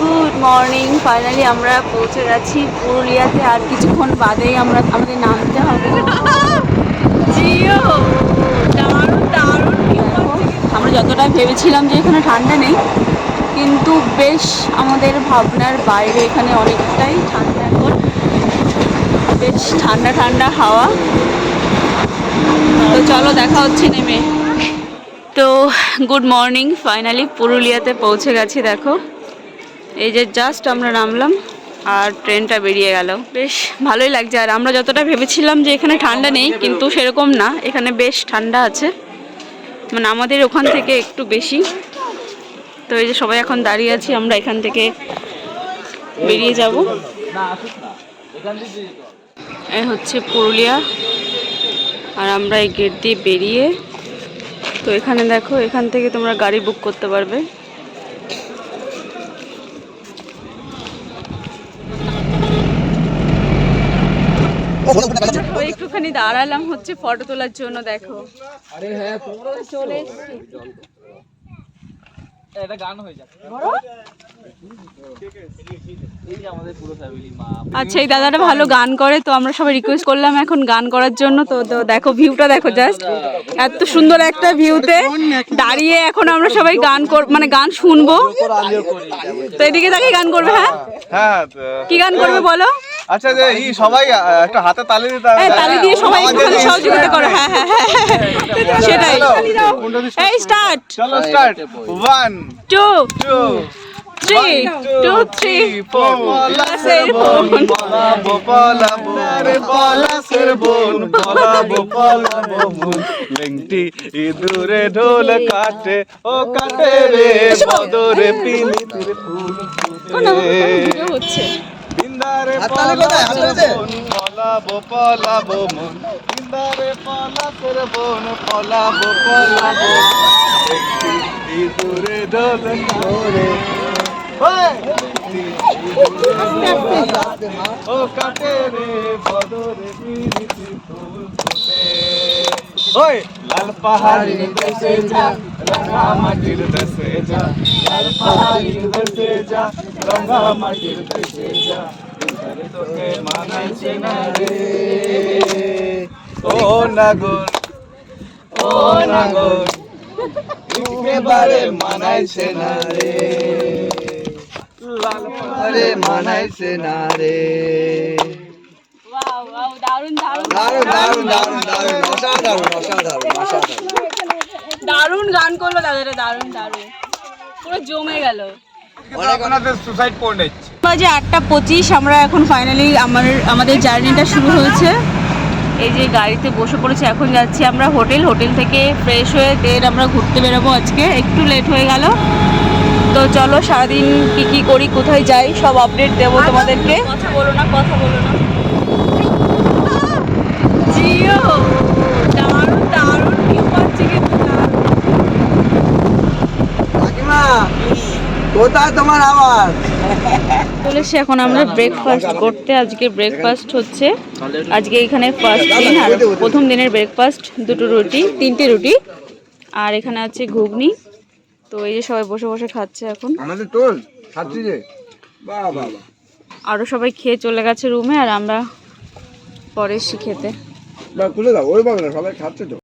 Good morning finally আমরা পৌঁছে গেছি পুরুলিয়াতে। আর কিছুক্ষণ বাদেই আমরা আমাদের নামতে হবে। জিও দারুণ দারুণ। আমরা যতটা ভেবেছিলাম যে এখানে ঠান্ডা নেই কিন্তু বেশ আমাদের ভাবনার বাইরে এখানে অনেকটাই ঠান্ডা। এখন বেশ ঠান্ডা ঠান্ডা হাওয়া। তো চলো দেখা হচ্ছে নেমে। তো গুড মর্নিং ফাইনালি পুরুলিয়াতে পৌঁছে গেছি, দেখো। এই যে জাস্ট আমরা নামলাম আর ট্রেনটা বেরিয়ে গেল। বেশ ভালোই লাগছে, আর আমরা যতটা ভেবেছিলাম যে এখানে ঠান্ডা নেই, কিন্তু সেরকম না। এখানে বেশ ঠান্ডা আছে। মানে আমাদের ওখান থেকে একটু বেশি। তো এই যে সবাই এখন দাঁড়িয়ে আছি, আমরা এখান থেকে বেরিয়ে যাব। এই হচ্ছে পুরুলিয়া। আর আমরা এই গেট দিয়ে বেরিয়ে তো এখানে দেখো, এখান থেকে তোমরা গাড়ি বুক করতে পারবে একটুখানি দাঁড়ালাম হচ্ছে ফটো তোলার জন্য, দেখো চলে এসছি। এটা গান হয়ে যাবে এই যে আমাদের পুরো ফ্যামিলি মা আচ্ছা এই দাদাটা ভালো গান করে তো আমরা সবাই রিকোয়েস্ট করলাম এখন গান করার জন্য। তো তো দেখো ভিউটা দেখো জাস্ট এত সুন্দর একটা ভিউতে দাঁড়িয়ে এখন আমরা সবাই গান কর মানে গান শুনব। তো এদিকে তাকে গান করবে হ্যাঁ? হ্যাঁ কি গান করবে বলো? আচ্ছা যে এই সবাই একটা হাতে তালি দিতে হবে। হ্যাঁ তালি দিয়ে সবাই দিয়ে সহযোগিতা করো হ্যাঁ হ্যাঁ হ্যাঁ হ্যাঁ। সেটাই এই স্টার্ট চলো start one two two three two three পলাশের বোন পলাবো পলাবো রে পলাশের বোন পলাবো পলাবো বোন লেংটি ইঁদুরে ঢোল কাটে ও কাটে রে বদরে পিলিতির ফুল ফুটে হচ্ছে বিন্দারে পলাশের বোন পলাবো পলাবো মন। বিন্দারে পলাশের বোন পলাবো পলাবো। লেংটি ইঁদুরে ঢোল কাটে ও কাটে রে বদরে পিরিতি ফুল ফুটে। ওই লাল পাহাড়ির দেশে যা রঙা মাটির দেশে যা। লাল পাহাড়ির দেশে যা রঙা মাটির দেশে যা। তোকে মানাইছে না রে ও নাগর ও নাগর একেবারে মানাইছে না রে লাল মানাইছে না রে ওয়াও ওয়াও দারুণ দারুণ দারুণ দারুণ দারুণ দারুণ অসাধারণ অসাধারণ অসাধারণ দারুণ গান করল দাদারা দারুণ দারুণ। পুরো জমে গেল। আপনাদের সুসাইড পয়েন্ট বাজে আটটা পঁচিশ আমরা এখন ফাইনালি আমার আমাদের জার্নিটা শুরু হয়েছে। এই যে গাড়িতে বসে পড়েছে এখন যাচ্ছি আমরা হোটেল। হোটেল থেকে ফ্রেশ হয়ে দেন আমরা ঘুরতে বেরোবো আজকে। একটু লেট হয়ে গেল। তো চলো সারাদিন কী কী করি কোথায় যাই সব আপডেট দেবো তোমাদেরকে। কথা বলো না কথা বলো না। জিও! দারুণ দারুণ ভিউ পাচ্ছি কিন্তু কোথায় তোমার আওয়াজ? এসে এখন আমরা ব্রেকফাস্ট করতে। আজকে ব্রেকফাস্ট হচ্ছে। আজকে এখানে ফার্স্ট দিন আর প্রথম দিনের ব্রেকফাস্ট দুটো রুটি তিনটে রুটি। আর এখানে আছে ঘুগনি। তো এই যে সবাই বসে বসে খাচ্ছে এখন। আমাদের টোল খাচ্ছি যে? বাহ বাহ বাহ। আরও সবাই খেয়ে চলে গেছে রুমে আর আমরা পরে এসছি খেতে। খুলে দাও ওই বাবা সবাই খাচ্ছে তো।